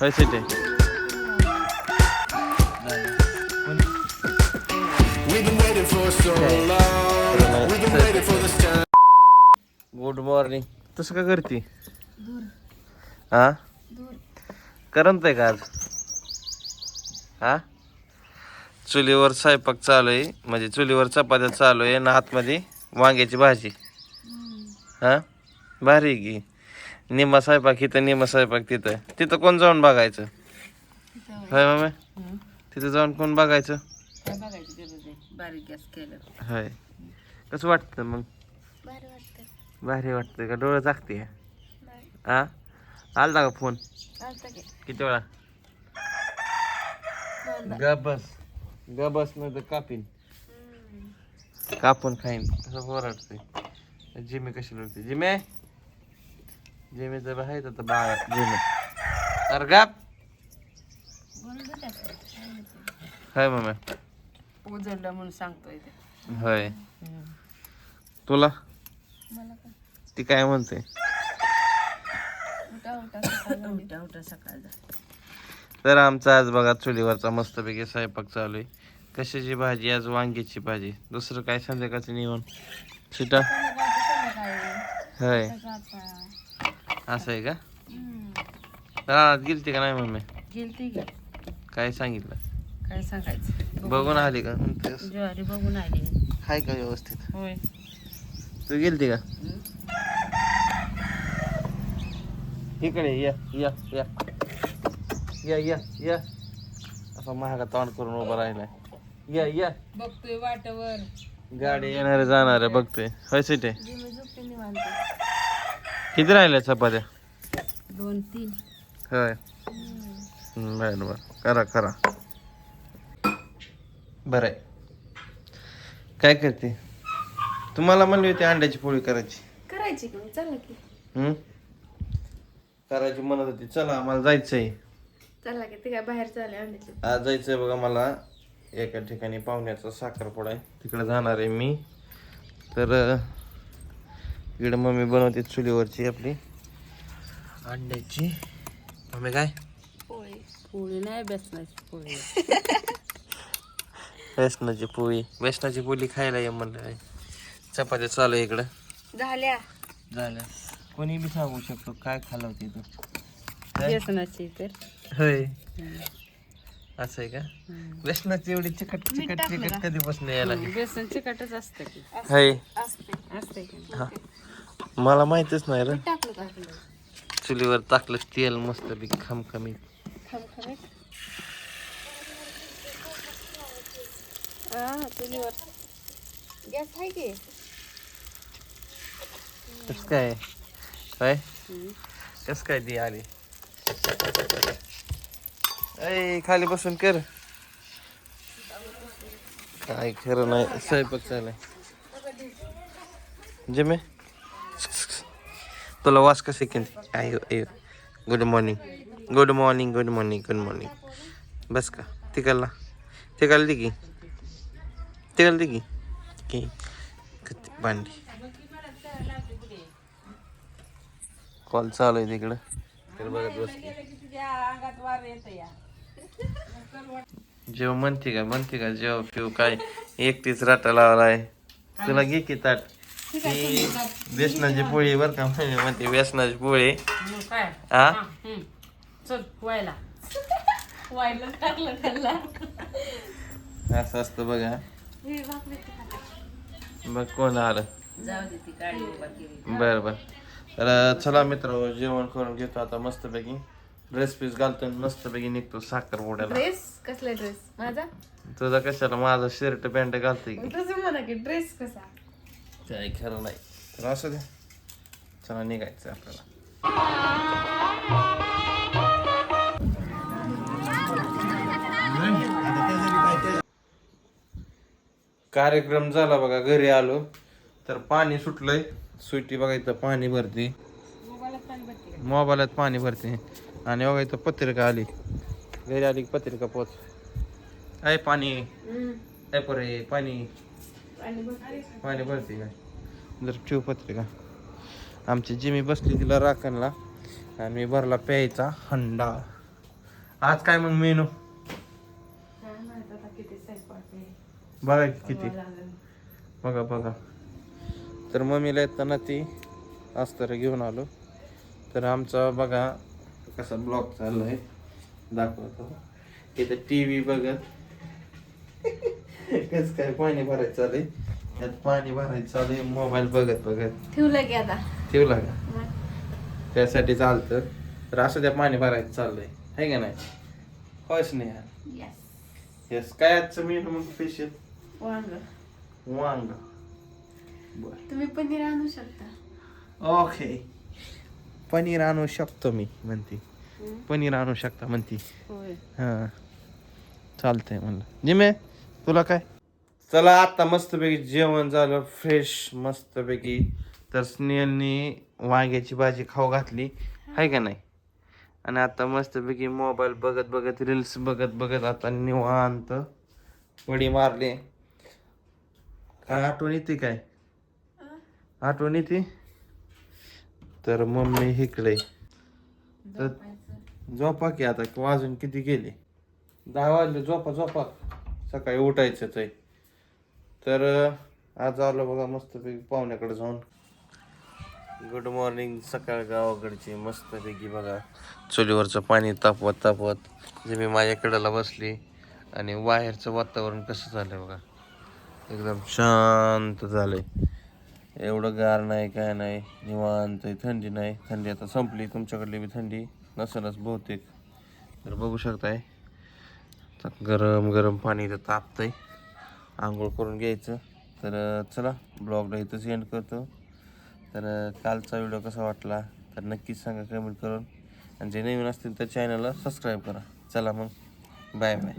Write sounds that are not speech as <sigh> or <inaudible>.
होय setae. Good morning तसं का करते? हा करमत आहे का आज? हा चुलीवर स्वयंपाक चालू आहे. म्हणजे चुलीवर चपात्या चालू आहे आणि आतमध्ये वांग्याची भाजी. हा भारी आहे की. निम्मा स्वयंपाक इथं निम्मा स्वयंपाक तिथं. तिथं कोण जाऊन बघायचं? होय मम्मी तिथं जाऊन कोण बघायचं? बारीक गॅस केलं होय. कसं वाटतं मग? भारी वाटतं. का? डोळं जागते नाही. हा आलता का फोन? किती वेळा? ग बस. ग बस नाही तर कापीन. कापून खाईन. कसं ओरडते जिमे कशी लढते जिमे जिमे तर आहे तर बाळा जिमे अरे गाप हाय मम्मी उजळलं म्हणून सांगतोय ते. होय. तुला? मला ती काय म्हणते? उठा उठा सकाळी उठा. उठा <laughs> सकाळचा तर आमचा आज बघा चुलीवरचा मस्तपैकी स्वयंपाक चालू आहे. कशाची भाजी? आज वांग्याची भाजी. दुसरं काय संध्याकाळचं निवण शिटा होय. असं आहे का? रानात गेलती का नाही मम्मी? गेलती गे काय सांगितलं? काय सांगायचं? बघून आली का. ज्वारी बघून आली. हाय का व्यवस्थित? होय. तू गेलती का? इकडे या या या. या या या. असा महागा तोंड करून उभा राहिलाय. या या. बघतोय वाटावर. गाडी येणारे जाणारे बघतोय. होय सिटे जिमे झोपते निवांत. किती राहिल्या चपात्या? दोन तीन. होय. बरं बरं. करा करा. बरं. आहे काय करते? तुम्हाला म्हणली होती अंड्याची पोळी करायची. करायची की मग? चला की. हम्म? करायची म्हणत होती. चला आम्हाला जायचंय. चला की. ते काय बाहेर चालले अंड्याचे. आज जायचंय बघा मला. एका ठिकाणी पाहुण्याचा साखरपुडा आहे. तिकडे जाणार आहे मी. तर अं, इकडे मम्मी बनवते चुलीवरची आपली. अंड्याची. मम्मी काय? पोळी. पोळी नाही बेसनाची पोळी. <laughs> बेसनाची पोळी. बेसनाची पोळी खायला ये म्हणलं. चपात्या चालू आहे इकडं. झाल्या. झालं कोणी बी सांगू शकतो काय खाल्लं होती तू बेसनाची तर. होय. असं आहे का? बेसनाची एवढी चिकट चिकट चिकट कधीपासून यायला बेसन चिकटच असतं की. हाय. असते असते की. हा. मला माहितच नाही रे. टाकलं चुलीवर टाकलं तेल मस्त बी खमखमीत. खमखमीत? हा चुलीवर. गॅस आहे की? कस काय? काय कस काय ती आली? ऐ खाली बसून कर. काय खरं नाही स्वयंपाक चालाय जिमे? तुला वास कसे केली आयो आयो good morning good morning good morning good morning बस का तिकडला तिकडली की तिकडली की की भांडी कॉल चालू आहे तिकडं तर बघत बस जेव म्हणते का म्हणते का जेव पिऊ काय एकटीच राटा लावलाय तुला घे की ताट ती बेसनाची पोळी बर का म्हणजे म्हणते बेसनाची पोळी. काय? हा हम्म. चल व्हायला. व्हायला टाकलं खाल्ला असं असतं बघा. हे. बघ कोण आलं. जाऊ दे ती गाडी उभा केली. बर बर. तर चला मित्र जेवण करून घेतो आता मस्तपैकी. ड्रेस पीस घालतो आणि मस्तपैकी निघतो साखर पोड्याला. ड्रेस कसला ड्रेस माझा? तुझा कशाला? माझा शर्ट पॅन्ट की? तसं म्हणा की ड्रेस कसा? काय खरं नाही तर असं द्या चला निघायचं आपल्याला कार्यक्रम झाला बघा घरी आलो. तर पाणी सुटलंय. सुटी बघा इथं पाणी भरते. मोबाईलात पाणी भरते. आणि बघा इथं पत्रिका आली. घरी आली की पत्रिका पोच आहे पाणी. आहे परे पाणी. पाणी भरते. काय जर ठेव पत्रिका आमची जिमी बसली तिला राखणला आणि मी भरला प्यायचा हंडा. आज काय मग मेनू? काय माहीत आता किती स्वयंपाक आहे. बघा की किती. बघा बघा. तर मम्मीला येताना ती अस्तर घेऊन आलो. तर आमचा बघा कसा ब्लॉग चाललाय. दाखवतो. इथं टी व्ही बघत. कस काय पाणी भरायचं चालू यात पाणी भरायचं चालू आहे मोबाईल बघत बघत. ठेवलं की आता. ठेवला का? त्यासाठी चालतं. तर असं त्या पाणी भरायचं चाललंय. आहे का नाही? होयच नाही यार. Yes. येस काय आजचं मेनू मग स्पेशल वांग. वांग. बर. तुम्ही पनीर आणू शकता. ओके पनीर आणू शकतो मी म्हणते. पनीर आणू शकता म्हणती. होय. हां. चालतंय म्हणलं. जिमे तुला काय? चला आता मस्तपैकी जेवण झालं फ्रेश मस्तपैकी. तर स्नेहलनी वांग्याची भाजी खाऊ घातली. आहे का नाही? आणि आता मस्तपैकी मोबाईल बघत बघत रील्स बघत बघत आता निवांत उडी मारली. काय आठवण येते काय? आठवण येते? तर मम्मी इकडे तर झोपा की आता वाजून किती गेले? दहा वाजले झोपा झोपा. सकाळी उठायचंच आहे तर आज आलो बघा मस्तपैकी पाहुण्याकडे जाऊन. गुड मॉर्निंग सकाळ गावाकडची मस्तपैकी बघा. चुलीवरचं पाणी तापवत तापवत जे मी माझ्याकडेला बसली आणि बाहेरचं वातावरण कसं झालंय बघा. एकदम शांत झालंय. एवढं गार नाही काय नाही निवांत आहे, थंडी नाही. थंडी आता संपली तुमच्याकडली बी थंडी नसेलच बहुतेक. तर बघू शकताय. गरम गरम पाणी इथं तापतंय. आंघोळ करून घ्यायचं. तर चला ब्लॉगला इथंच एंड करतो. तर कालचा व्हिडिओ कसा वाटला? तर नक्कीच सांगा कमेंट करून. आणि जे नवीन असतील तर चॅनलला सबस्क्राईब करा. चला मग. Bye bye